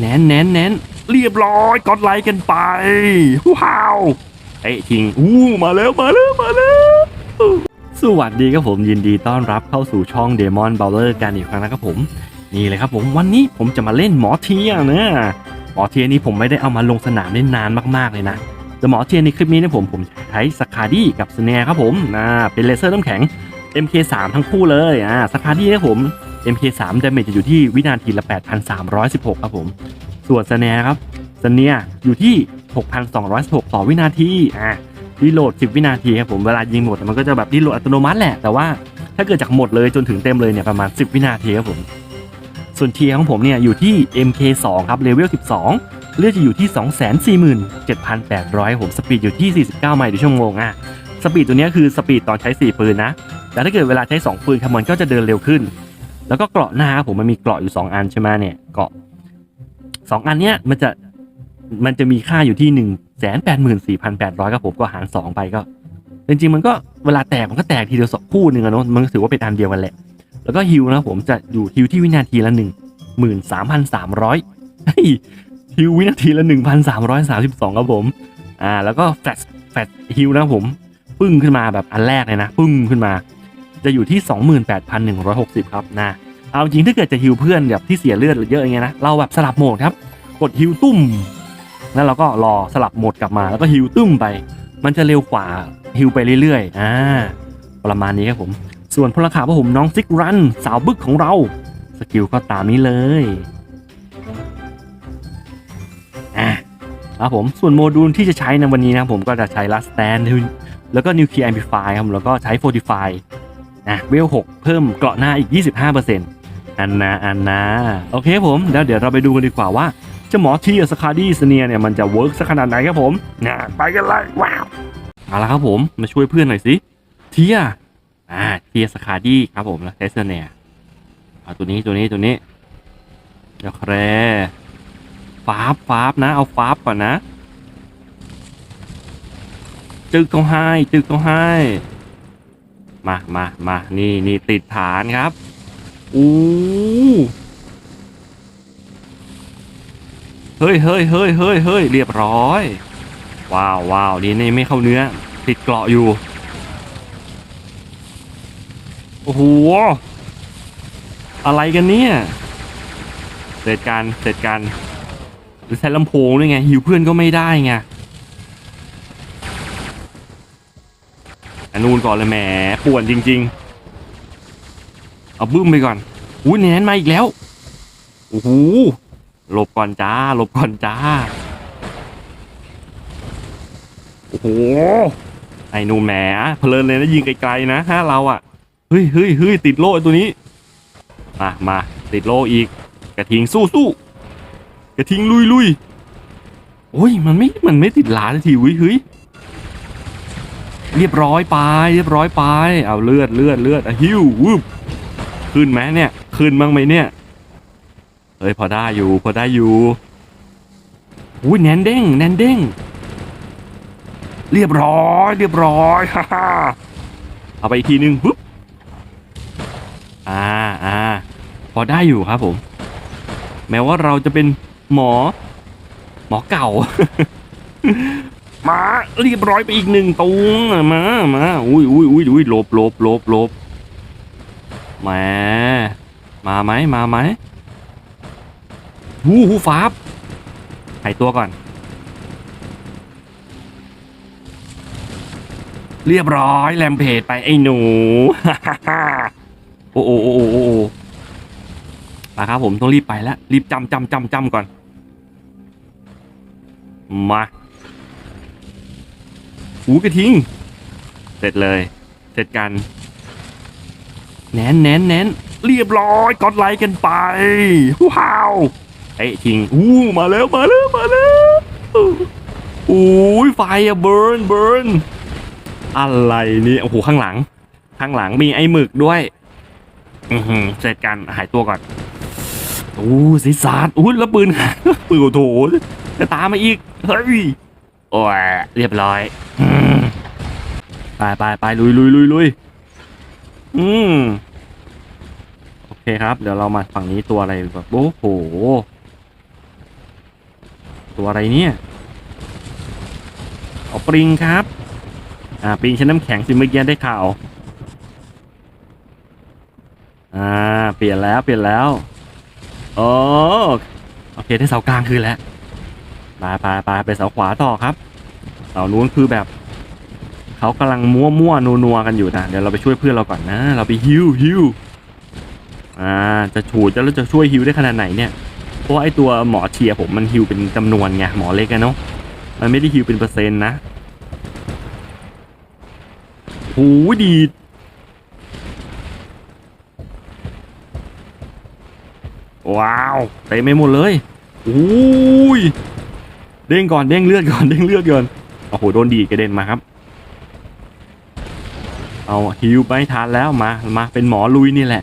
แนนแนนแนนเรียบร้อยกดไลค์กันไป ว้าวเอ้ทิ้งอู้มาแล้วมาแล้วมาแล้วสวัสดีครับผมยินดีต้อนรับเข้าสู่ช่อง Demon b o w l e r กันอีกครั้งนะครับผม นี่เลยครับผมวันนี้ผมจะมาเล่นหมอเทียนะหมอเทียนี่ผมไม่ได้เอามาลงสนามได้นานมากๆเลยนะแต่หมอเทียในคลิปนี้นะผมผมใช้สคาดี้กับสเนียครับผมอ่าเป็นเลเซอร์น้ำแข็ง MK3 ทั้งคู่เลยอ่าสคาดี้นะผม MK3 ดาเมจจะอยู่ที่วินาทีละ 8,316 ครับผม ส่วนสเนียครับสเนียอยู่ที่ 6,216 ต่อวินาที อ่ารีโหลด 10 วินาทีครับผม เวลายิงหมดมันก็จะแบบรีโหลดอัตโนมัติแหละ แต่ว่าถ้าเกิดจากหมดเลยจนถึงเต็มเลยเนี่ยประมาณ 10 วินาทีครับผม ส่วนเทียของผมเนี่ยอยู่ที่ MK2 ครับเลเวล 12 เลือดจะอยู่ที่ 247,800 ผมสปีดอยู่ที่ 49 ไมล์ต่อชั่วโมงอะสปีดตัวนี้คือสปีดตอนใช้ 4 ปืนนะ แต่ถ้าเกิดเวลาใช้ 2 ปืนครับมันก็จะเดินเร็วขึ้น แล้วก็เกราะหน้าครับผมมันมีเกราะอยู่ 2 อันใช่ไหมเนี่ยเกราะ2อันเนี้ยมันจะมันจะมีค่าอยู่ที่184,800ครับผมก็หาร2ไปก็ จริงๆมันก็เวลาแตกมันก็แตกทีเดียวสองคู่หนึ่งอะเนาะมันก็ถือว่าเป็นอันเดียวกันแหละ แล้วก็ฮิวนะผมจะอยู่ฮิวที่วินาทีละหนึ่งหมื่นสามพันสามร้อยฮิววินาทีละหนึ่งพันสามร้อยสามสิบสองครับผมอ่าแล้วก็แฟลชแฟลชฮิวนะผมปึ้งขึ้นมาแบบอันแรกเลยนะ ปึ้งขึ้นมา จะอยู่ที่สองหมื่นแปดพันหนึ่งร้อยหกสิบครับนะ เอาจริงถ้าเกิดจะฮิวเพื่อนแบบที่เสียเลือดเยอะอย่างเงี้ยนะเราแบบสลับโหมดครับ กดฮิวตุ้มแล้วเราก็รอสลับโหมดกลับมาแล้วก็ฮิวตุ้มไป มันจะเร็วกว่าฮิวไปเรื่อยๆอ่าประมาณนี้ครับผม ส่วนพลขาพระผมน้องซิกรันสาวบึกของเราสกิลก็ตามนี้เลยอะครับผมส่วนโมดูลที่จะใช้ในวันนี้นะผมก็จะใช้ลัสแตนแล้วก็นิวเคลียร์แอมพลิฟายครับแล้วก็ใช้โฟร์ติฟายอะเวล6เพิ่มเกราะหน้าอีก 25% อันนะอันนะโอเคผมแล้วเดี๋ยวเราไปดูกันดีกว่าว่าเจ้าหมอทีสคาดี้สเนียเนี่ยมันจะเวิร์กสักขนาดไหนครับผมนะไปกันเลยว้าวเอาละครับผมมาช่วยเพื่อนหน่อยสิเทียอ่าเทียสคาดี้ครับผมแล้วเทสเนียเอาตัวนี้ตัวนี้ตัวนี้เดี๋ยวแครฟาบฟาบนะ เอาฟาบก่อนนะ จึกเขาให้ จึกเขาให้ มามามานี่นี่ติดฐานครับ อู้เฮ้ยเฮ้ยเฮ้ยเฮ้ยเฮ้ยเรียบร้อย ว้าวว้าวนี่นี่ไม่เข้าเนื้อ ติดเกราะอยู่ โอ้โห อะไรกันเนี่ย เสร็จการเสร็จการหรือใช้ลำโพงด้วยไงหิวเพื่อนก็ไม่ได้ไงอันนูนก่อนเลยแหมป่วนจริง ๆ เอาบึ้มไปก่อนอุ้ยแนนมาอีกแล้วโอ้โหหลบก่อนจ้าหลบก่อนจ้าโอ้โหไอ้นูแหมเพลินเลยนะยิงไกลๆนะฮะเราอะเฮ้ยเฮ้ยเฮ้ยติดโล่ตัวนี้มามาติดโล่อีก กระทิงสู้สู้กระทิงลุยลุยโอ้ยมันไม่มันไม่ติดหลาสักทีว้ยเฮ้ยเรียบร้อยไปเรียบร้อยไปเอาเลือดเลือดเลือดอะฮิววืบ ขึ้นไหมเนี่ย ขึ้นบ้างไหมเนี่ยเฮ้ยพอได้อยู่พอได้อยู่อุ้ยแนนเด้งแนนเด้งเรียบร้อย เรียบร้อยฮ่าฮ่าเอาไปอีกทีนึงปุ๊บอ่าอ่าพอได้อยู่ครับผม แม้ว่าเราจะเป็นหมอ หมอเก่า มาเรียบร้อยไปอีกหนึ่งตุงมามาอุ้ยอุ้ยอุ้ยอุ้ยหลบหลบหลบหลบ แหมมาไหมมาไหมหูหูฟ้าบหายตัวก่อน เรียบร้อยแลมเพจไปไอ้หนู โอ้โอ้โอ้โอ้โอ้โอ้มาครับผมต้องรีบไปแล้ว รีบจำจำจำจำก่อน มาหูกระทิง เสร็จเลย เสร็จกัน แนนแนนแนนเรียบร้อยกดไลค์กันไปว้าวไอ้ทิงอู้มาแล้วมาแล้วมาแล้วโอ้ยไฟอะเบิร์นเบิร์นอะไรนี่โอ้โหข้างหลัง ข้างหลังมีไอ้หมึกด้วย อือหือเสร็จกันหายตัวก่อนโอ้สิสาดอุ้ยแล้วปืนปืนโถจะตามมาอีกเฮ้ยโอ้ยเรียบร้อยไปไปไปลุยลุยลุยลุย อืม โอเคครับ เดี๋ยวเรามาฝั่งนี้ตัวอะไรแบบโอ้โห ตัวอะไรเนี่ยเอาปริงครับ อ่าปริงชั้นน้ำแข็งสิเมื่อกี้ได้ข่าว อ่า เปลี่ยนแล้วเปลี่ยนแล้วโอ้โอเคได้เสากลางคืนแล้วไปไปไปไปเสาขวาต่อครับเสานู้นคือแบบ เขากำลังมั่วมั่วนัวนัวกันอยู่นะเดี๋ยวเราไปช่วยเพื่อนเราก่อนนะ เราไปฮิวฮิวอ่าจะฉูดจะแล้วจะช่วยฮิวได้ขนาดไหนเนี่ยเพราะว่าไอตัวหมอเชียผมมันฮิวเป็นจำนวนไงหมอเล็กอะเนาะมันไม่ได้ฮิวเป็นเปอร์เซ็นต์นะโหดีว้าวเต็มไปหมดเลยอุ้ยเด้งก่อนเด้งเลือดก่อนเด้งเลือดก่อนโอ้โหโดนดีกระเด็นมาครับ เอาฮิวไปทานแล้วมา มาเป็นหมอลุยนี่แหละ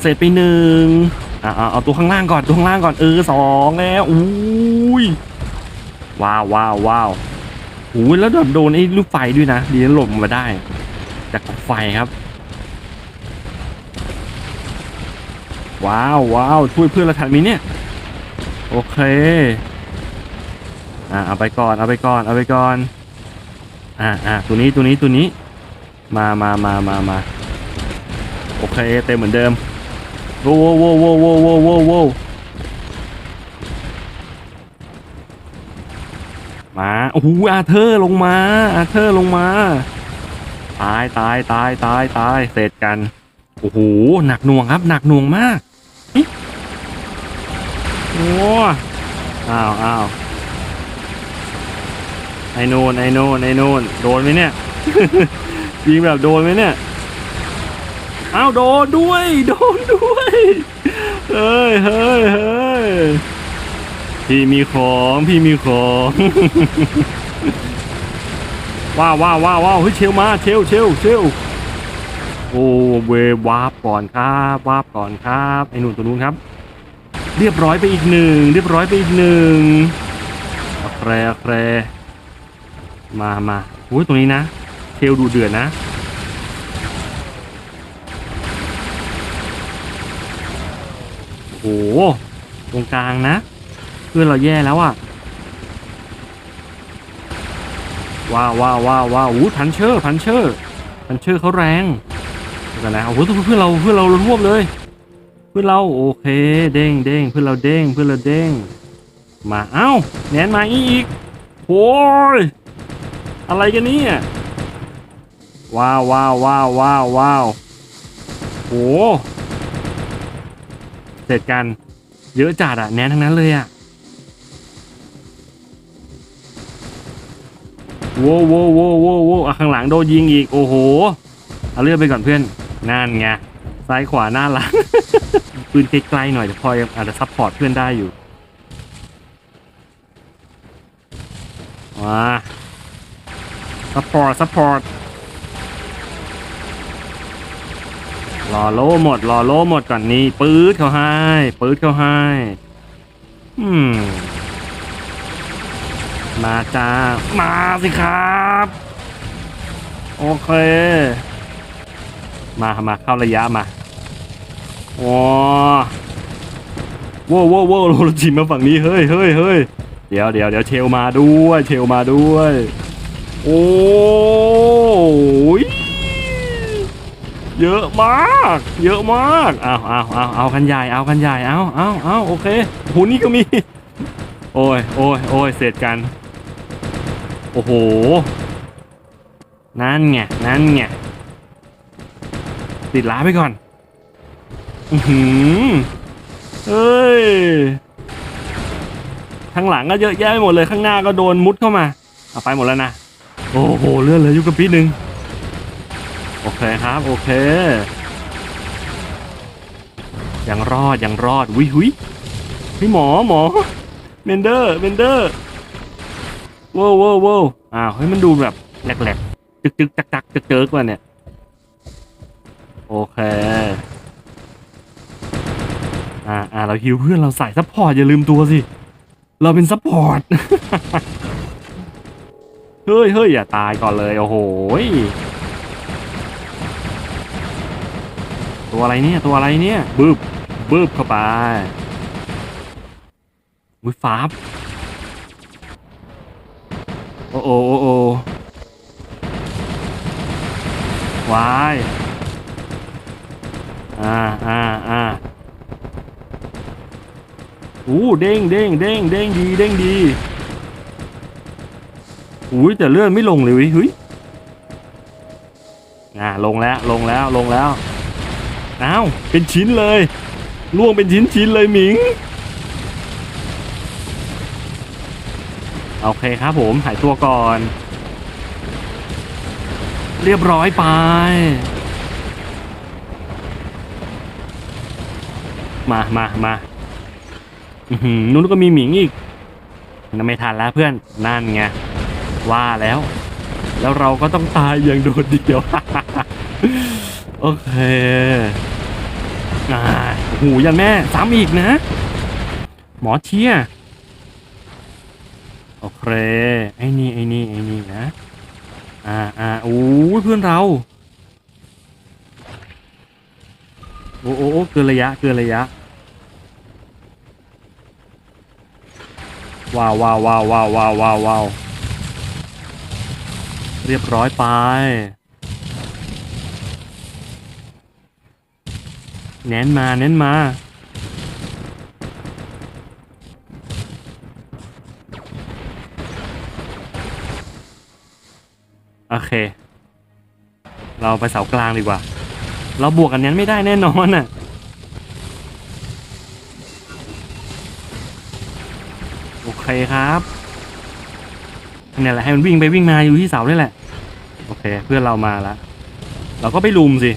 เสร็จไปหนึ่งอ่าเอาตัวข้างล่างก่อนตัวข้างล่างก่อนเออสองแล้วอุ้ยว้าวว้าวว้าวโอ้ยแล้วแบบโดนไอ้ลูกไฟด้วยนะดีนะหลบมาได้ จากไฟครับ ว้าวว้าวช่วยเพื่อนเราทันไหมเนี่ย โอเค อ่าเอาไปก่อนเอาไปก่อนเอาไปก่อน อ่าอ่าตัวนี้ตัวนี้ตัวนี้ มามามามามาโอเคเต็มเหมือนเดิมโว้โว้โว้โว้โว้โว้โว้มาโอ้โหอาเธอร์ลงมา อาเธอร์ลงมา ตายตายตายตายตายเสร็จกัน โอ้โหหนักหน่วงครับ หนักหน่วงมากโอ้อ้าวอ้าว ไอ้โนนไอ้โนนไอ้โนนโดนไหมเนี่ย ยิงแบบโดนไหมเนี่ยอ้าวโดนด้วยโดนด้วยเฮ้ยเฮ้ยเฮ้ยพี่มีของพี่มีของว้าวว้าวว้าวว้าวเฮ้ยเชลมาเชลเชลเชลโอ้เววาร์ปก่อนครับวาร์ปก่อนครับไอ้หนุ่นตัวนู้นครับ เรียบร้อยไปอีกหนึ่งเรียบร้อยไปอีกหนึ่งโอเคโอเค มามาอุ้ยตรงนี้นะเชลดูเดือดนะโอ้โหตรงกลางนะ เพื่อนเราแย่แล้วอะ่ะว้าวว้าวว้าวว้าวอู้พันเชอร์พันเชอร์พันเชอร์เขาแรงเดี๋ยวกันนะโอ้โหเพื่อนเราเพื่อนเรารวบเลย เพื่อนเราโอเค เด้งเด้งเพื่อนเราเด้งเพื่อนเราเด้ง มาเอ้าแนนมาอีกโอ้ย อะไรกันเนี่ย ว้าวว้าวว้าวว้าวว้าวโอ้เสร็จกัน เยอะจัดอะแนนทั้งนั้นเลยอะโว้วโว้วโว้วโว้วโว้วอะข้างหลังโดนยิงอีก โอ้โห เอาเลือดไปก่อนเพื่อนนั่นไงซ้ายขวาหน้าหลังปืนไกลๆหน่อยแต่พออาจจะซัพพอร์ตเพื่อนได้อยู่มา ซัพพอร์ตซัพพอร์ตรอโล่หมดรอโล่หมดก่อนนี่ปื๊ดเขาให้ปื๊ดเขาให้ อืม มาจ้า มาสิครับ โอเค มามาเข้าระยะมาโอ้โว้วโว้วโว้วเรจิมาฝั่งนี้ เฮ้ยเฮ้ยเฮ้ยเดี๋ยวเดี๋ยวเดี๋ยวเชลมาด้วย เชลมาด้วย โอ้ยเยอะมาก เยอะมาก เอาเอาเอาเอากันใหญ่ เอากันใหญ่ เอาเอาเอาโอเคโหนี่ก็มี โอ้ยโอ้ยโอ้ยเสร็จกัน โอ้โห นั่นไง นั่นไง ติดล้าไปก่อน อือหือเฮ้ย ข้างหลังก็เยอะแยะไปหมดเลย ข้างหน้าก็โดนมุดเข้ามา เอาไปหมดแล้วนะ โอ้โหเลื่อนเลยอยู่กับปีหนึ่งโอเคครับ โอเค ยังรอด ยังรอดวิหุยพี่หมอหมอเมนเดอร์เมนเดอร์ว้าวว้าวว้าวอ้าวเฮ้ยมันดูแบบแหลกๆจึกจึกจักจักจึกเจิกว่ะเนี่ย โอเคอ่าอ่าเราฮิวเพื่อนเราใส่ซัพพอร์ตอย่าลืมตัวสิ เราเป็นซัพพอร์ต เฮ้ยเฮ้ยอย่าตายก่อนเลยโอ้โหตัวอะไรเนี่ยตัวอะไรเนี่ยบึบบึบเข้าไปวิฟ้าบโอ้โอ้โอ้โอวายอ่าอ่าอ่าอู้เด้งเด้งเด้งเด้งดีเด้งดี อุ้ยแต่เลื่อนไม่ลงเลยเว้ยเฮ้ยอ่าลงแล้วลงแล้วลงแล้วอ้าวเป็นชิ้นเลยล่วงเป็นชิ้นชิ้นเลยหมิงโอเคครับผมหายตัวก่อน เรียบร้อยไป มามามาอื้อหือนู้นก็มีหมิงอีกนั่นไม่ทันแล้วเพื่อนนั่นไง ว่าแล้ว แล้วเราก็ต้องตายอย่างโดดเดี่ยว โอเคอ่าโอ้โหยันแม่ซ้ำอีกนะ หมอเชียโอเค ไอ้นี่ไอ้นี่ไอ้นี่นะ อ่าอ่าโอ้เพื่อนเรา โอ้โอ้เกินระยะ เกินระยะว้าวว้าวว้าวว้าวว้าวว้าว เรียบร้อยไป เน้นมาเน้นมา โอเค เราไปเสากลางดีกว่า เราบวกกันนั้นไม่ได้แน่นอนน่ะโอเคครับ เนี่ยแหละให้มันวิ่งไปวิ่งมาอยู่ที่เสานี่แหละ โอเค เพื่อนเรามาแล้วเราก็ไปลุมสิ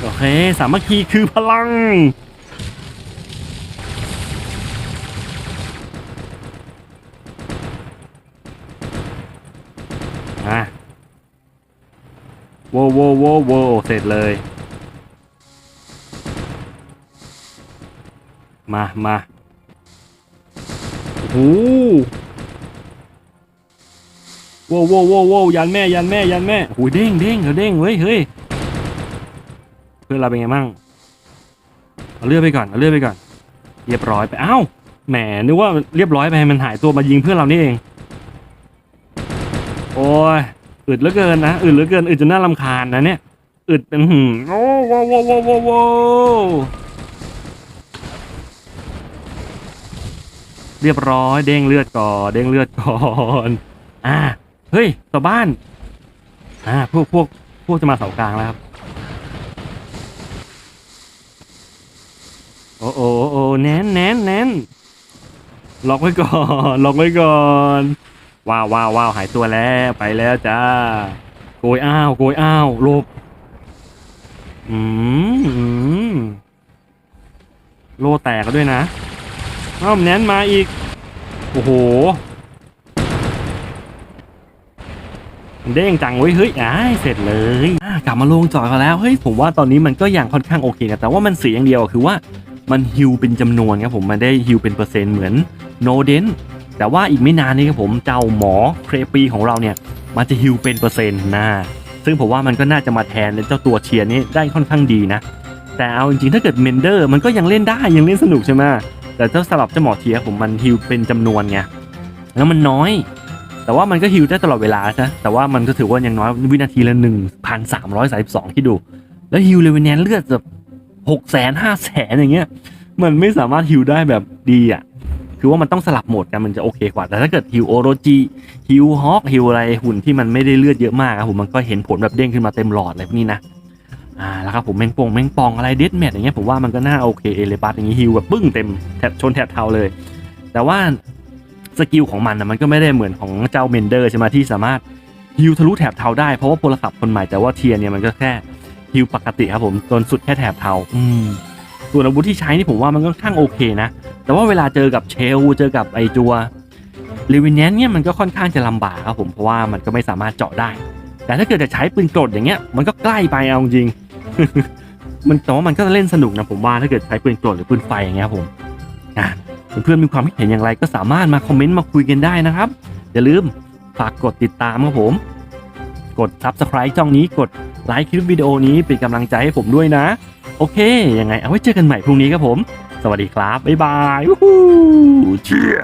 โอเค สามัคคีคือพลัง อะโวโวโวโวเสร็จเลย มามาโอ้ โหโวโวโวโวยันแม่ยันแม่ยันแม่โอ้ยเด้งเด้งเขาเด้งเฮ้ยเฮ้ยเพื่อนเราเป็นไงมั่งเอาเลือดไปก่อนเอาเลือดไปก่อน เรียบร้อยไปอ้าวแหมนึกว่าเรียบร้อยไปมันหายตัวมายิงเพื่อนเรานี่เอง โอ้ยอึดเหลือเกินนะอึดเหลือเกินอึดจนน่ารำคาญนะเนี่ยอึดเป็นหืมโอ้โวโวโวโวโวเรียบร้อยเด้งเลือดก่อนเด้งเลือดก่อนอ่า เฮ้ยต่อบ้าน อ่า พวกพวกพวกจะมาเสากลางแล้วครับ โอ้โอ้โอ้แนนแนนแน่นล็อกไว้ก่อนล็อกไว้ก่อนว้าวว้าวว้าวหายตัวแล้วไปแล้วจ้าโกยอ้าวโกยอ้าวลบอืมอืมโลแตกด้วยนะอ้าวแนนมาอีก โอ้โห เด้งจังเว้ยเฮ้ยอ้ายเสร็จเลยอะกลับมาลงจอดกันแล้วเฮ้ยผมว่าตอนนี้มันก็ยังค่อนข้างโอเคนะแต่ว่ามันเสียอย่างเดียวคือว่ามันฮิวเป็นจำนวนครับผมมันได้ฮิวเป็นเปอร์เซ็นต์เหมือนโนเดนแต่ว่าอีกไม่นานนี้ครับผมเจ้าหมอเครปีของเราเนี่ยมันจะฮิวเป็นเปอร์เซ็นต์นะซึ่งผมว่ามันก็น่าจะมาแทนเจ้าตัวเชียร์นี้ได้ค่อนข้างดีนะ แต่เอาจริงๆถ้าเกิดเมนเดอร์มันก็ยังเล่นได้ยังเล่นสนุกใช่ไหมแต่เจ้าสลับเจ้าหมอเทียร์ผมมันฮิวเป็นจำนวนไงแล้วมันน้อย แต่ว่ามันก็ฮิวได้ตลอดเวลาใช่แต่ว่ามันก็ถือว่ายังน้อยวินาทีละหนึ่งพันสามร้อยสามสิบสองที่ดู แล้วฮิวเลเวนแนนเลือดแบบหกแสนห้าแสนอย่างเงี้ย มันไม่สามารถฮิวได้แบบดีอะ คือว่ามันต้องสลับโหมดกันมันจะโอเคกว่า แต่ถ้าเกิดฮิวโอโรจิฮิวฮอกฮิวอะไรหุ่นที่มันไม่ได้เลือดเยอะมากครับผมมันก็เห็นผลแบบเด้งขึ้นมาเต็มหลอดอะไรพวกนี้นะอ่าแล้วครับผมแมงปองแมงปองอะไรเดดแมทอย่างเงี้ยผมว่ามันก็น่าโอเคเอเลปัสอย่างงี้ฮิวแบบปึ้งเต็มแถบชนแถบเทาเลย แต่ว่า สกิลของมันนะมันก็ไม่ได้เหมือนของเจ้าเมนเดอร์ใช่ไหมที่สามารถฮิวทะลุแถบเทาได้เพราะว่าพลขับคนใหม่แต่ว่าเทียเนี่ยมันก็แค่ฮิวปกติครับผมจนสุดแค่แถบเทาอืมส่วนอาวุธที่ใช้นี่ผมว่ามันก็ค่อนข้างโอเคนะ แต่ว่าเวลาเจอกับเชลเจอกับไอจัวลิวินแนนเนี่ยมันก็ค่อนข้างจะลำบากครับผมเพราะว่ามันก็ไม่สามารถเจาะได้ แต่ถ้าเกิดจะใช้ปืนกรดอย่างเงี้ยมันก็ใกล้ไปเอาจริงมันแต่ว่ามันก็จะเล่นสนุกนะผมว่าถ้าเกิดใช้ปืนกรดหรือปืนไฟอย่างเงี้ยครับผมอะ เพื่อนๆมีความคิดเห็นอย่างไรก็สามารถมาคอมเมนต์มาคุยกันได้นะครับ อย่าลืมฝากกดติดตามครับผม กด subscribe ช่องนี้กดไลค์คลิปวิดีโอนี้เป็นกำลังใจให้ผมด้วยนะ โอเค ยังไงเอาไว้เจอกันใหม่พรุ่งนี้ครับผม สวัสดีครับ บ๊ายบายวู้ฮู้เชีย